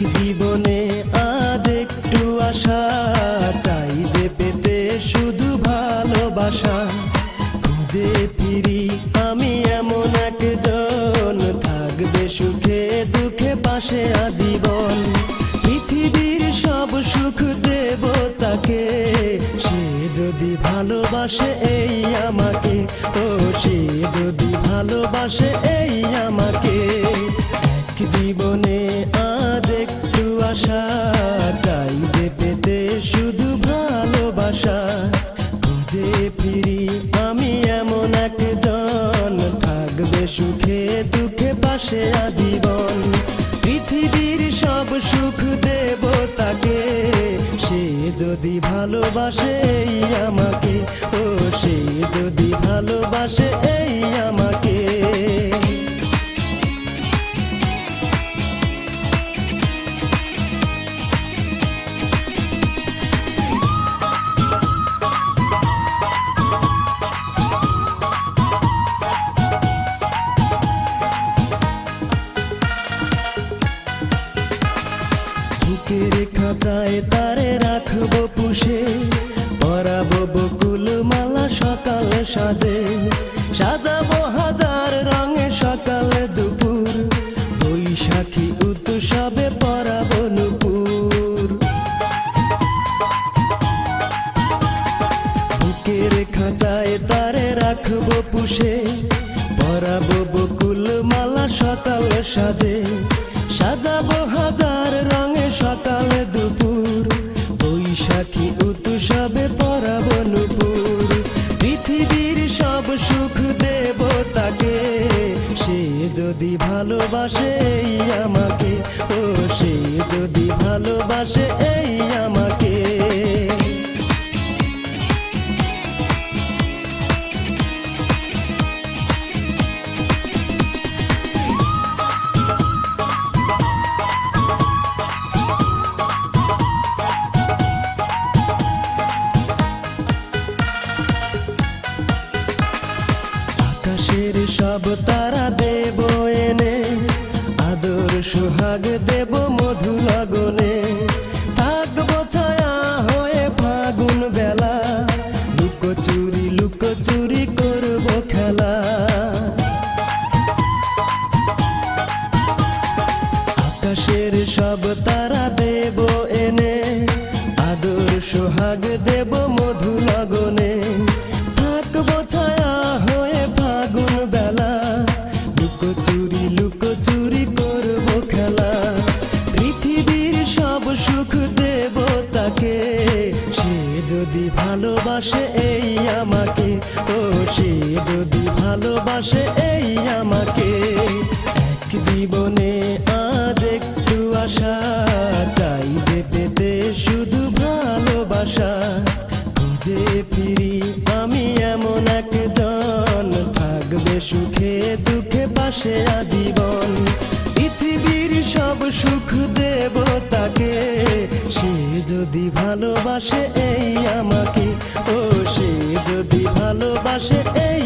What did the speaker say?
জীবনে আজ একটু আশা। চাই যে পেতে শুধু ভালোবাসা। খুঁজে ফিরি আমি এমন একজন। থাকবে সুখে দুঃখে পাশে আজীবন। পৃথিবীর সব সুখ দেব তাকে। সে যদি ভালোবাসে এই আমাকে। ও সে যদি ভালোবাসে এই যে পেতে শুধু ভালোবাসা। খুঁজে ফিরি আমি এমন একজন, থাকবে সুখে দুঃখে পাশে আজীবন। পৃথিবীর সব সুখ দেব তাকে সে যদি ভালোবাসে আমাকে, ও সে যদি ভালোবাসে খাঁচায় তারে রাখব পুষে পরাবো বকুল মালা সকালে সাজে। সাজাবো হাজার রঙে সকালে দুপুর, বৈশাখী উৎসবে পরাবো নুপুর। বুকের খাঁচায় তারে রাখব পুষে পরাবো বকুল মালা সকালে সাজে। সাজাবো হাজার রঙে সকালে দুপুর। বৈশাখী উৎসবে পরাবো নুপুর। পৃথিবীর সব সুখ দেব তাকে সে যদি ভালোবাসে এই আমাকে, ও সে যদি ভালোবাসে এই আমাকে। সব তারা দেব এনে, আদর সুহাগ দেব মধু লগনে থাকব ছায়া হয়ে ফাগুন বেলা, লুকো চুরি লুকো চুরি করব খেলা। আকাশের সব তারা দেব এনে, আদর সোহাগ দেব মধু লগনে ভালোবাসে এই আমাকে। এক জীবনে আজ একটু আশা, চাই যে পেতে শুধু ভালোবাসা। খুঁজে ফিরি আমি এমন একজন, থাকবে সুখে দুঃখে পাশে আজীবন। পৃথিবীর সব সুখ দেব তাকে, সে যদি ভালোবাসে এই আমাকে, ও সে যদি ভালোবাসে এই